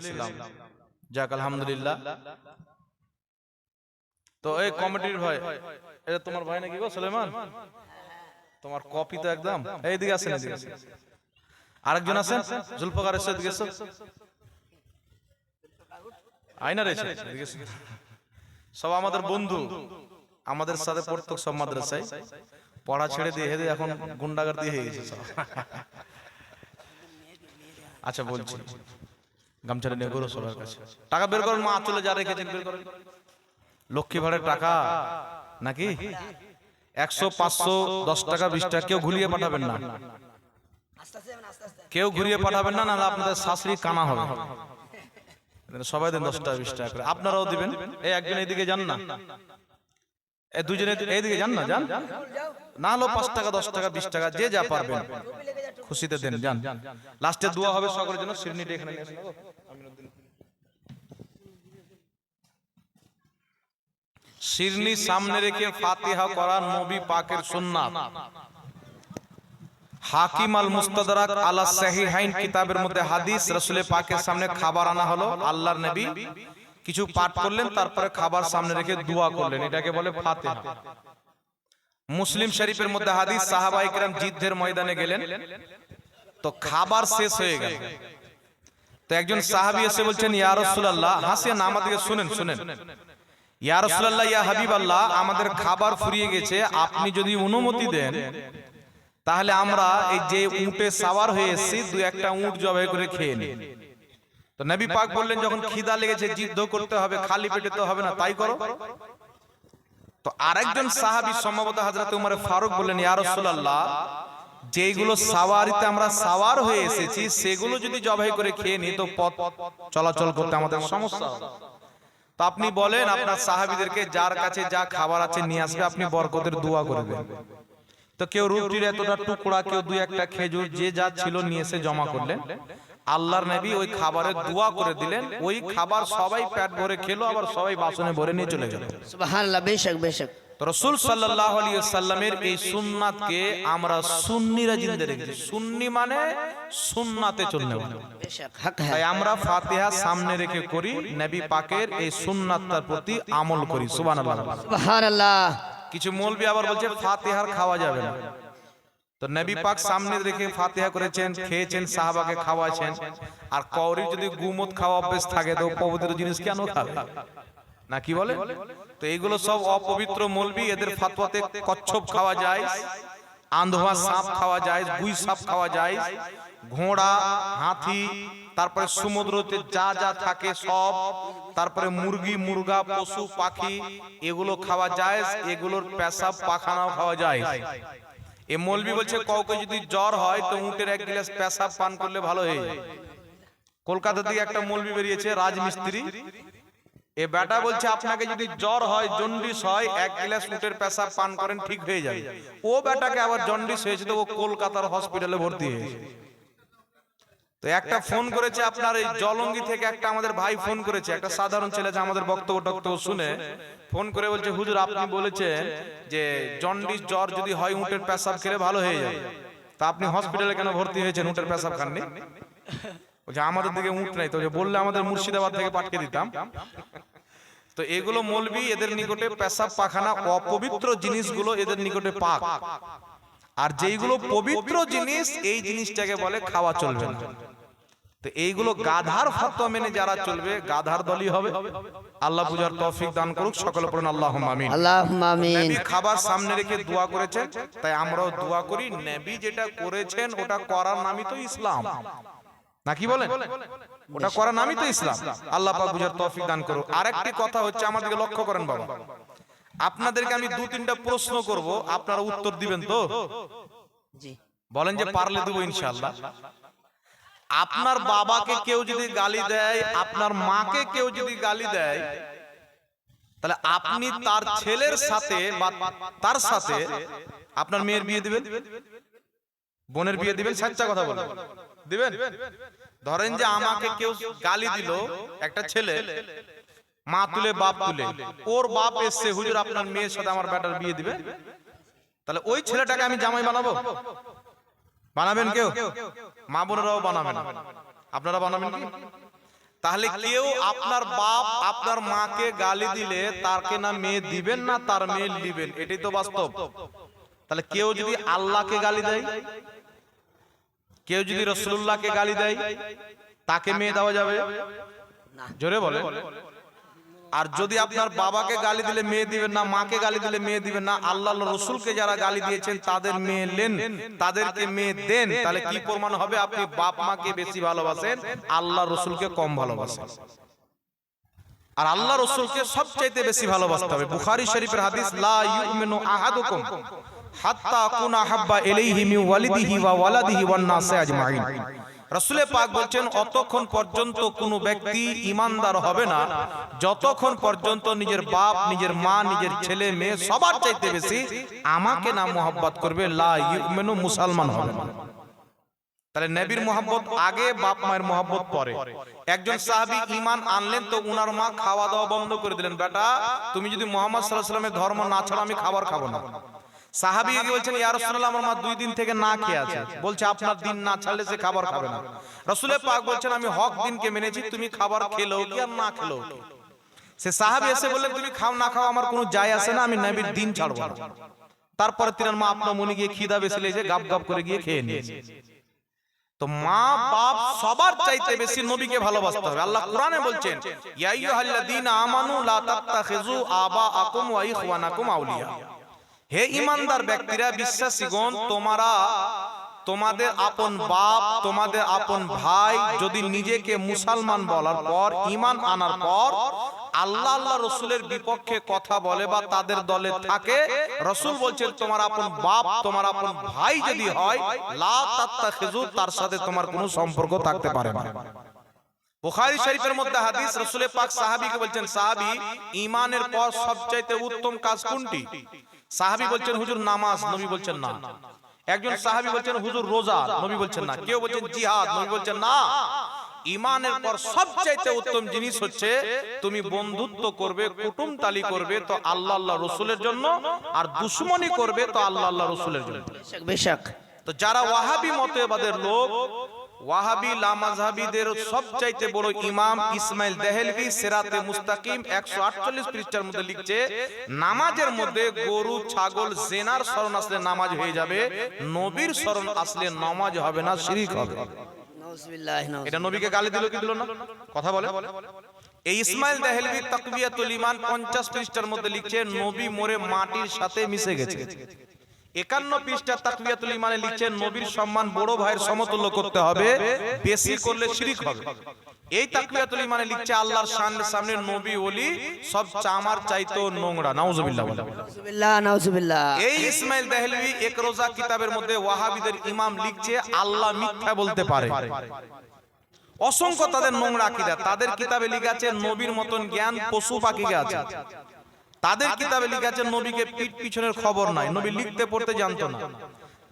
ইসলাম যাক আলহামদুলিল্লাহ। তো এই কমিটির ভাই এটা তোমার ভাই নাকি গো সুলেমান? তোমার কপি তো একদম। এইদিকে আসেন এদিকে আসেন। আরেকজন আছেন? জুলফকার এসে এদিকে এসো আয়না রয়েছে এদিকে সব আমাদের বন্ধু। আমাদের সাথে পড়তো সব মাদ্রাসায়। পড়া ছেড়ে দিয়ে হেদে এখন গুন্ডাগার দিয়ে হয়ে গেছে সব। আচ্ছা বলছি। গামছাটা নিয়ে বেরো সবার কাছে। টাকা বের করেন মা চলে যা রেখেছেন বের করেন লক্ষ্মী ভাড়ের টাকা নাকি? একশো পাঁচশো দশ টাকা বিশ টাকা কেউ ঘুরিয়ে পাঠাবেন না। কেউ ঘুরিয়ে পাঠাবেন না নাহলে আপনাদের শাশুড়ি কানা হবে। সবাই দেন দশ টাকা বিশ টাকা করে। আপনারাও দিবেন। এই একজন এইদিকে যান না। এই দুজনে এইদিকে যান না যান। না হলো পাঁচ টাকা দশ টাকা বিশ টাকা যে যা পারবেন। খুশিতে দেন যান। লাস্টে দোয়া হবে সকলের জন্য শিরনিটা এখানে নিয়ে আসুন। শিরনি সামনে রেখে ফাতিহা করা নবী পাকের সুন্নাত। হাকিম আল মুস্তাদরাক আলা সাহিহাইন কিতাবের মধ্যে হাদিস রাসূলের পাকের সামনে খাবার আনা হলো আল্লাহর নবী। কিছু পাঠ করলেন তারপরে খাবার সামনে রেখে দোয়া করলেন। এটাকে বলে ফাতে মুসলিম শরীফের মধ্যে হাদিস সাহাবা ইকরাম যুদ্ধের ময়দানে গেলেন। তো খাবার শেষ হয়ে গেল। তো একজন সাহাবি এসে বলছেন আমাদেরকে শুনেন শুনেন। ইয়া আমাদের খাবার ফুরিয়ে গেছে। আপনি যদি অনুমতি দেন তাহলে আমরা এই যে উটে সাওয়ার হয়ে এসেছি দু একটা উট জবাই করে খেয়ে নিই। তো নবী পাক বললেন যখন খিদা লেগেছে যুদ্ধ করতে হবে খালি পেটে তো হবে না তাই করো। তো আরেকজন সাহাবী সম্ভবত হযরত উমর ফারুক বললেন ইয়া রাসূলুল্লাহ যেগুলো সাওয়ারিতে আমরা সাওয়ার হয়ে এসেছি সেগুলো যদি জবাই করে খেয়ে নিই তো পথ চলাচল করতে আমাদের সমস্যা। তো আপনি বলেন আপনার সাহাবীদেরকে যার কাছে যা খাবার আছে নিয়ে আসবে আপনি বরকতের দোয়া করে তো কেউ রুটির এতটা টুকরা কেউ দুই একটা খেজুর যে যা ছিল নিয়ে এসে জমা করলেন আল্লাহর নবী ওই খাবারের দোয়া করে দিলেন ওই খাবার সবাই পেট ভরে খেলো আবার সবাই বাসনে ভরে নিয়ে চলে গেল। সুবহানাল্লাহ বেশক বেশক। রসুল সাল্লাল্লাহু আলাইহি সাল্লামের এই সুন্নাতকে আমরা সুন্নিরা জিন্দে রেখেছি। সুন্নি মানে সুন্নাতে বলে বেশক হক তাই হ্যাঁ আমরা ফাতিহা সামনে রেখে করি নবী পাকের এই সুন্নাতটার প্রতি আমল করি সুবহানাল্লাহ। সুবহানাল্লাহ। কিছু মৌলবি আবার বলছে ফাতিহার খাওয়া যাবে না। তো নবী পাক সামনে রেখে ফাতিহা করেছেন খেয়েছেন সাহাবাকে খাওয়াছেন আর কৌরি যদি গুমত খাওয়া অভ্যেস থাকে তো পবিত্র জিনিস কেন খাবে না কি বলে? তো এইগুলো সব অপবিত্র মৌলবি এদের ফাতোয়াতে কচ্ছপ খাওয়া যায় আন্ধোয়া সাপ খাওয়া যায় গুই সাপ খাওয়া যায় ঘোড়া হাতি তারপরে সমুদ্রতে যা যা থাকে সব তারপরে মুরগি মুরগা পশু পাখি এগুলো খাওয়া যায় এগুলোর পেশাব পাখানাও খাওয়া যায়। এ মলবি বলছে কাউকে যদি জ্বর হয় তো উটের এক গ্লাস পেশাব পান করলে ভালো হয়ে। যায় কলকাতা থেকে একটা মৌলবি বেরিয়েছে রাজমিস্ত্রি। এ বেটা বলছে আপনাকে যদি জ্বর হয় জন্ডিস হয় এক গ্লাস উটের পেশাব পান করেন ঠিক হয়ে যাবে। ও বেটাকে আবার জন্ডিস হয়েছে তো ও কলকাতার হসপিটালে ভর্তি হয়েছে। তো একটা ফোন করেছে আপনার এই জলঙ্গি থেকে একটা আমাদের ভাই ফোন করেছে। একটা সাধারণ ছেলে যে আমাদের বক্তব্য টক্তব্য শুনে ফোন করে বলছে হুজুর আপনি বলেছেন যে জন্ডিস জ্বর যদি হয় উটের পেশাব খেলে ভালো হয়ে যায়। তা আপনি হসপিটালে কেন ভর্তি হয়েছেন? উটের পেশাব খাননি? বলছে আমাদের দিকে উট নাই। তো যে বললে আমাদের মুর্শিদাবাদ থেকে পাঠিয়ে দিতাম। তো এগুলো মলবি এদের নিকটে পেশাব পাখানা অপবিত্র জিনিসগুলো এদের নিকটে পাক। আর যেইগুলো পবিত্র জিনিস এই জিনিসটাকে বলে খাওয়া চলবে না তো এইগুলো গাধার ফতোয়া মেনে যারা চলবে গাধার দলই হবে। আল্লাহ পূজার তৌফিক দান করুক সকলে পড়ুন আল্লাহ আমিন। আল্লাহুম্মা আমিন। নবী খাবার সামনে রেখে দোয়া করেছেন তাই আমরাও দোয়া করি নবী যেটা করেছেন ওটা করার নামই তো ইসলাম। নাকি বলেন? ওটা করার নামই তো ইসলাম। আল্লাহ পাক বুঝার তৌফিক দান করুক। আরেকটি কথা হচ্ছে আমাদেরকে লক্ষ্য করেন বাবা। আপনাদেরকে আমি দু তিনটা প্রশ্ন করব আপনারা উত্তর দিবেন তো? জি। বলেন যে পারলে দেবো ইনশাআল্লাহ। আপনার বাবাকে কেউ যদি গালি দেয় আপনার মাকে কেউ যদি গালি দেয় তাহলে আপনি তার ছেলের সাথে বা তার সাথে আপনার মেয়ের বিয়ে দিবেন? বোনের বিয়ে দিবেন? সাচ্চা কথা বলেন। দিবেন? ধরেন যে আমাকে কেউ গালি দিল একটা ছেলে মা তুলে বাপ তুলে ওর বাপ এসছে হুজুর আপনার মেয়ের সাথে আমার বেটার বিয়ে দিবে তাহলে ওই ছেলেটাকে আমি জামাই বানাবো? বানাবেন কেউ? মা বোনেরাও বানাবেন। আপনারা বানাবেন কি? তাহলে কেউ আপনার বাপ আপনার মাকে গালি দিলে তারকে না মেয়ে দিবেন না তার মেয়ে দিবেন এটাই তো বাস্তব। তাহলে কেউ যদি আল্লাহকে গালি দেয় কেউ যদি রসুল্লাহকে গালি দেয় তাকে মেয়ে দেওয়া যাবে? জোরে বলে আর যদি আপনার বাবাকে গালি দিলে মেয়ে দিবেন না মাকে গালি দিলে মেয়ে দিবেন না আল্লাহ রসুলকে যারা গালি দিয়েছেন তাদের মেয়ে লেন তাদেরকে মেয়ে দেন। তাহলে কি প্রমাণ হবে? আপনি বাপ মাকে বেশি ভালোবাসেন আল্লাহ রসুলকে কম ভালোবাসেন। আর আল্লাহ রসুলকে সবচাইতে বেশি ভালোবাসতে হবে। বুখারি শরীফের হাদিস লা ইউমিনু আহাদুকুম হাত্তা কুনা হাব্বা ইলাইহি মিন ওয়ালিদিহি ওয়া ওয়ালাদিহি ওয়ান নাসি আজমাইন রাসূলে পাক বলছেন অতক্ষণ পর্যন্ত কোনো ব্যক্তি ইমানদার হবে না। যতক্ষণ পর্যন্ত নিজের বাপ নিজের মা নিজের ছেলে মেয়ে সবার চাইতে বেশি আমাকে না মোহাব্বত করবে লা ইউমিনু মুসলমান হবে না। তাহলে নবীর মোহাম্মত আগে বাপ মায়ের মোহাম্মত পরে। একজন সাহাবী ঈমান আনলেন তো উনার মা খাওয়া দাওয়া বন্ধ করে দিলেন বেটা তুমি যদি মোহাম্মদ সাল্লাল্লাহু আলাইহি ওয়াসাল্লামের ধর্ম না ছাড়া আমি খাবার খাব না। সাহাবী বলছেন ইয়া রাসূলুল্লাহ আমার মা দুই দিন থেকে না খেয়ে আছে। বলছে আপনার দিন না ছাড়লে সে খাবার খাবে না। পাক বলছেন আমি হক দিনকে মেনেছি তুমি খাবার খেলো কি আর না খেলো? সে সাহাবী এসে বললেন তুমি খাও না খাও আমার কোনো যায় আসে না আমি নবীর দিন ছাড়বো না। তারপরে তিনার মা আপনার মনে গিয়ে খিদা বেশি লেগেছে গাপ গাপ করে গিয়ে খেয়ে নিয়েছে। তো মা বাপ সবার চাইতে বেশি নবীকে ভালোবাসতে হবে। আল্লাহ কোরআনে বলছেন ইয়া আইয়ুহাল্লাযীনা আমানু লা তাত্তাখিযু আবাআকুম ওয়া ইখওয়ানাকুম আউলিয়া হে ইমানদার ব্যক্তিরা, বিশ্বাসীগণ, তোমারা তোমাদের আপন বাপ, তোমাদের আপন ভাই যদি নিজেকে মুসলমান বলার পর, ঈমান আনার পর আল্লাহ আল্লাহ রসুলের বিপক্ষে কথা বলে বা তাদের দলে থাকে, রসুল বলছেন, তোমার আপন বাপ, তোমার আপন ভাই যদি হয় তাত্তাখিযু, তার সাথে তোমার কোনো সম্পর্ক থাকতে পারে না। বুখারী শরীফের মধ্যে হাদিস রাসূল পাক সাহাবীকে বলছেন, সাহাবী, ঈমানের পর সবচাইতে উত্তম কাজ কোনটি? সাহাবী বলছেন হুজুর নামাজ নবী বলছেন না। একজন সাহাবী বলছেন হুজুর রোজা নবী বলছেন না। কেউ বলছেন জিহাদ নবী বলছেন না। ইমানের পর সবচাইতে উত্তম জিনিস হচ্ছে তুমি বন্ধুত্ব করবে কুটুমতালি করবে তো আল্লাহ আল্লাহ রসুলের জন্য আর দুশ্মনী করবে তো আল্লাহ আল্লাহ রসুলের জন্য। বেশক তো যারা ওয়াহাবি মতবাদের লোক ওয়াহাবি লামাজহাবিদের সবচাইতে বড় ইমাম ইসমাইল দেহেলভি সেরাতে মুস্তাকিম 148 পৃষ্ঠার মধ্যে লিখছে নামাজের মধ্যে গরু ছাগল জেনার আসলে নামাজ হয়ে যাবে নবীর শরণ আসলে নামাজ হবে না শিরিক হবে। এটা নবীকে গালি দিল কি দিল না? কথা বলে। এই ইসমাইল দেহেলভি তাকবিয়াতুল ঈমান 50 পৃষ্ঠার মধ্যে লিখছে নবী মরে মাটির সাথে মিশে গেছে। একান্ন পৃষ্ঠা তাকবিয়াতুল ইমানে লিখছেন নবীর সম্মান বড় ভাইয়ের সমতুল্য করতে হবে বেশি করলে শিরিক হবে। এই তাকবিয়াতুল ইমানে লিখছে আল্লাহর সামনে সামনে নবী ওলি সব চামার চাইতো নোংরা। নাউজুবিল্লাহ নাউজুবিল্লাহ নাউজুবিল্লাহ। এই ইসমাইল দেহলভি এক রোজা কিতাবের মধ্যে ওয়াহাবিদের ইমাম লিখছে আল্লাহ মিথ্যা বলতে পারে। অসংখ্য তাদের নোংরা আকীদা। তাদের কিতাবে লেখা আছে নবীর মতন জ্ঞান পশু পাখি আছে। তাদের কিতাবে লেখা আছে নবীকে পিঠ পিছনের খবর নাই। নবী লিখতে পড়তে জানতো না।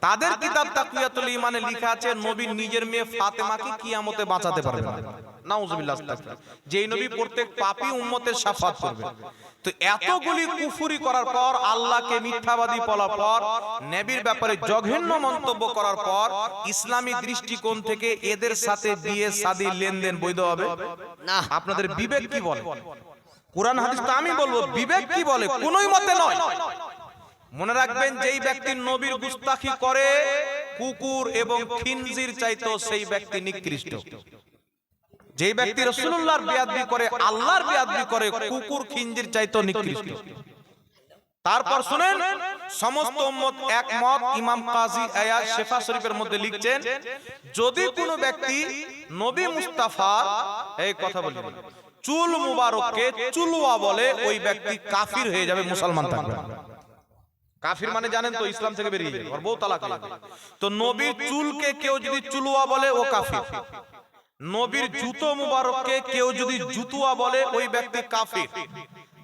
তাদের কিতাব তাকওয়াতুল ঈমানে লেখা আছে নবী নিজের মেয়ে ফাতেমাকে কিয়ামতে বাঁচাতে পারবে না। নাউজুবিল্লাহ। যেই নবী প্রত্যেক পাপী উম্মতের করবে। তো এতগুলি কুফুরি করার পর আল্লাহকে মিথ্যাবাদী বলার পর নবীর ব্যাপারে জঘন্য মন্তব্য করার পর ইসলামী দৃষ্টিকোণ থেকে এদের সাথে বিয়ে শাদী লেনদেন বৈধ হবে? না আপনাদের বিবেক কি বলে কোরআন হাদিস তো আমি বলব, বিবেক কি বলে? কোনোই মতে নয়। মনে রাখবেন, যেই ব্যক্তি নবীর গুস্তাখি করে, কুকুর এবং খিনজির চাইতো সেই ব্যক্তি নিকৃষ্ট। যেই ব্যক্তি রসুল্লাহর বিয়াদবি করে, আল্লাহর বিয়াদবি করে, কুকুর, খিনজির চাইতো নিকৃষ্ট। তারপর শুনেন, সমস্ত উম্মত একমত, ইমাম কাজী আয়াত শেফা শরীফের মধ্যে লিখছেন, যদি কোনো ব্যক্তি নবী মুস্তাফা, এই কথা বলি চুল মুবারককে চুলওয়া বলে ওই ব্যক্তি কাফির হয়ে যাবে মুসলমান থাকবে। কাফির মানে জানেন তো ইসলাম থেকে বেরিয়ে যাবে আর বউ তালাক তো নবীর চুলকে কেউ যদি চুলওয়া বলে, ও কাফির। নবীর জুতো মুবারককে কেউ যদি জুতুয়া বলে, ওই ব্যক্তি কাফির।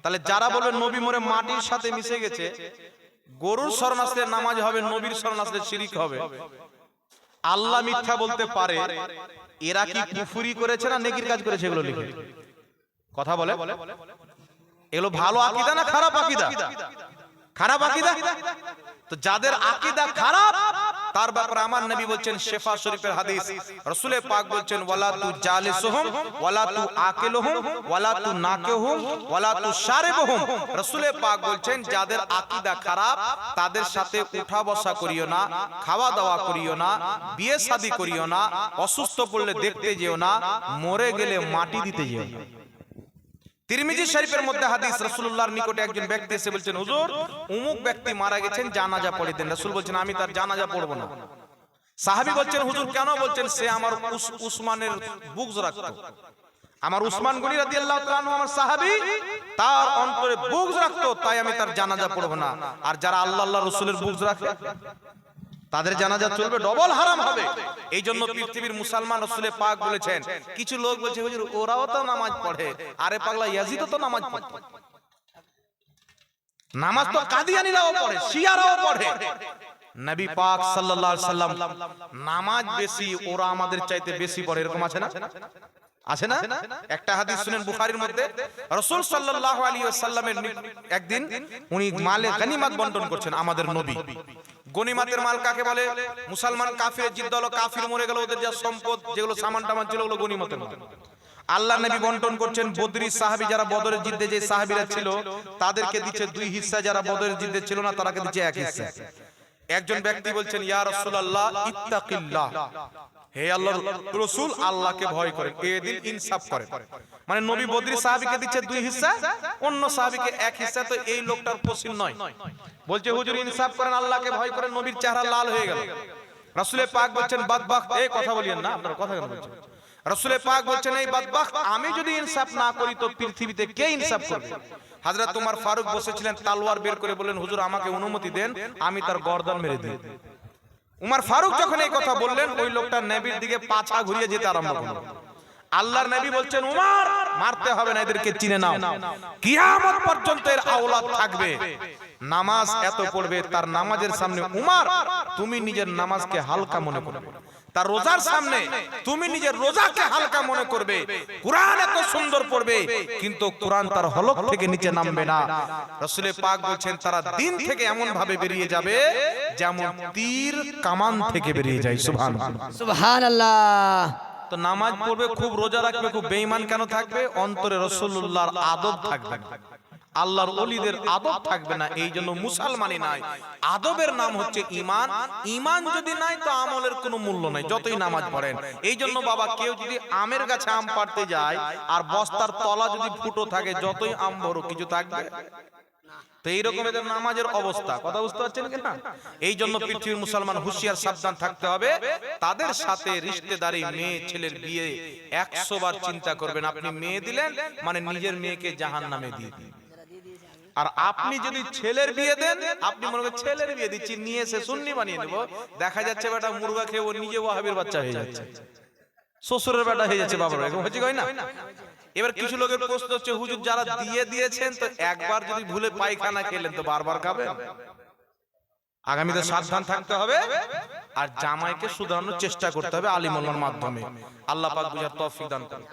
তাহলে যারা বলে নবী মরে মাটির সাথে মিশে গেছে, গরুর শরণ আসলে নামাজ হবে, নবীর শরণ আসলে শিরিক হবে। আল্লাহ মিথ্যা বলতে পারে, এরা কি কুফুরি করেছে না নেকির কাজ করেছে এগুলো লিখে? কথা বলে? এগুলো ভালো আকিদা না খারাপ আকিদা? খারাপ আকিদা? তো যাদের আকিদা খারাপ তার ব্যাপারে আমার নবী বলছেন শেফা শরীফের হাদিস। রসুলের পাক বলছেন ওয়ালা তু জালিসুহুম ওয়ালা তু আকিলুহুম ওয়ালা তু নাকিহুম ওয়ালা তু শারিবুহুম। রসুলের পাক বলছেন যাদের আকিদা খারাপ তাদের সাথে উঠা বসা করিও না খাওয়া দাওয়া করিও না বিয়ে শাদী করিও না অসুস্থ পড়লে দেখতে যেও না মরে গেলে মাটি দিতে যেও না। তিরমিজি শরীফের মধ্যে হাদিস রাসূলুল্লাহর নিকটে একজন ব্যক্তি এসে বলছেন হুজুর অমুক ব্যক্তি মারা গেছেন জানাজা পড়ে দেন। রাসূল বলছেন আমি তার জানাজা পড়ব না। সাহাবী বলছেন হুজুর কেন বলছেন সে আমার উস- উসমানের বুকস রাখতো আমার উসমান গনি রাদিয়াল্লাহু তাআলা আমার সাহাবী তার অন্তরে বুক রাখতো তাই আমি তার জানাজা পড়ব না। আর যারা আল্লাহ আল্লাহ রাসূলের বুকস রাখে তাদের জানাজা চলবে ডবল হারাম হবে। এই জন্য পৃথিবীর মুসলমান রসুলের পাক বলেছেন কিছু লোক বলছে হুজুর ওরাও তো নামাজ পড়ে। আরে পাগলা ইয়াজিদও তো নামাজ পড়ে। নামাজ তো কাদিয়ানিরাও পড়ে শিয়ারাও পড়ে। নবী পাক সাল্লাল্লাহু আলাইহি সাল্লাম নামাজ বেশি ওরা আমাদের চাইতে বেশি পড়ে এরকম আছে না? আছে না? একটা হাদিস শুনেন বুখারীর মধ্যে রাসূল সাল্লাল্লাহু আলাইহি ওয়াসাল্লামের একদিন উনি মালে গনিমত বন্টন করছেন আমাদের নবী। গনিমতের মাল কাকে বলে? মুসলমান কাফির জিদ্দ হলো কাফির মরে গেল, ওদের যা সম্পদ, যেগুলো সামান টামান ছিল ওগুলো গনিমতের মাল আল্লাহ নবী বন্টন করছেন বদরি সাহাবী যারা বদরের যুদ্ধে যে সাহাবীরা ছিল, তাদেরকে দিচ্ছে দুই হিস্সা, যারা বদরের যুদ্ধে ছিল না, তারাকে দিচ্ছে এক হিস্সা। একজন ব্যক্তি বলছেন, ইয়া রাসূলুল্লাহ, ইত্তাকিল্লাহ। হে আল্লাহর রাসূল, আল্লাহকে ভয় করেন এদিন ইনসাফ করেন মানে নবী বদরি সাহাবীকে দিচ্ছে দুই হিস্সা, অন্য সাহাবীকে এক হিস্সা, তো এই লোকটার পছন্দ নয়। বলছে হুজুর ইনসাফ করেন আল্লাহকে ভয় করেন নবীর চেহারা লাল হয়ে গেল। রাসূলের পাক বলছেন বাদবাখ এই কথা বলিয়েন না আপনারা কথা কেন বলছেন রাসূলের পাক বলছেন এই বাদবাখ আমি যদি ইনসাফ না করি তো পৃথিবীতে কে ইনসাফ করবে? হাজরত তোমার ফারুক বসেছিলেন তালোয়ার বের করে বললেন হুজুর আমাকে অনুমতি দেন আমি তার গর্দান মেরে দিই উমার ফারুক যখন এই কথা বললেন ওই লোকটা নবীর দিকে পাছা ঘুরিয়ে যেতে আরম্ভ করল। আল্লাহর নবী বলছেন উমার! মারতে হবে না এদেরকে চিনে নাও। কিয়ামত পর্যন্ত এর আওলাদ থাকবে। নামাজ এত পড়বে তার নামাজের সামনে উমার তুমি নিজের নামাজকে হালকা মনে করবে। তার রোজার সামনে তুমি নিজের রোজাকে হালকা মনে করবে। কোরআন এত সুন্দর পড়বে কিন্তু কোরআন তার হলক থেকে নিচে নামবে না। রসুলে পাক বলছেন তারা দিন থেকে এমন ভাবে বেরিয়ে যাবে যেমন তীর কামান থেকে বেরিয়ে যায়। সুবহান সুবহানাল্লাহ। তো নামাজ পড়বে খুব রোজা রাখবে খুব বেঈমান কেন থাকবে? অন্তরে রসুল্লাহর আদব থাকবে। না আল্লাহর ওলিদের আদব থাকবে না এই জন্য মুসলমানই নাই। আদবের নাম হচ্ছে ইমান ইমান যদি নাই তো আমলের কোনো মূল্য নাই। যতই নামাজ পড়েন। এই জন্য বাবা কেউ যদি আমের গাছে আম পাড়তে যায় আর বস্তার তলা যদি ফুটো থাকে যতই আম বড় কিছু থাকবে তো এইরকম এদের নামাজের অবস্থা। কথা বুঝতে পারছেন কি না এই জন্য পৃথিবীর মুসলমান সাবধান থাকতে হবে। তাদের সাথে রিশতেদারি, মেয়ে, ছেলের বিয়ে একশো বার চিন্তা করবেন, আপনি মেয়ে দিলেন মানে নিজের মেয়েকে জাহান নামে দিয়ে দিন আর আপনি যদি ছেলের বিয়ে দেন, আপনি মনে করেন ছেলের বিয়ে দিচ্ছি, নিয়ে এসে সুন্নি বানিয়ে নেব। দেখা যাচ্ছে বেটা মুরগা খেয়ে ও নিজে ওয়াহাবির বাচ্চা হয়ে যাচ্ছে। শ্বশুরের বেটা হয়ে যাচ্ছে, বাবার এরকম হচ্ছে না? এবার কিছু লোকের প্রশ্ন হচ্ছে হুজুর যারা দিয়ে দিয়েছেন তো একবার যদি ভুলে পায়খানা খেলেন তো বারবার খাবেন আগামীতে সাবধান থাকতে হবে আর জামাইকে শুধরানোর চেষ্টা করতে হবে আলিমুল্লাহর মাধ্যমে। আল্লাহ পাক বুঝার তৌফিক দান করুন।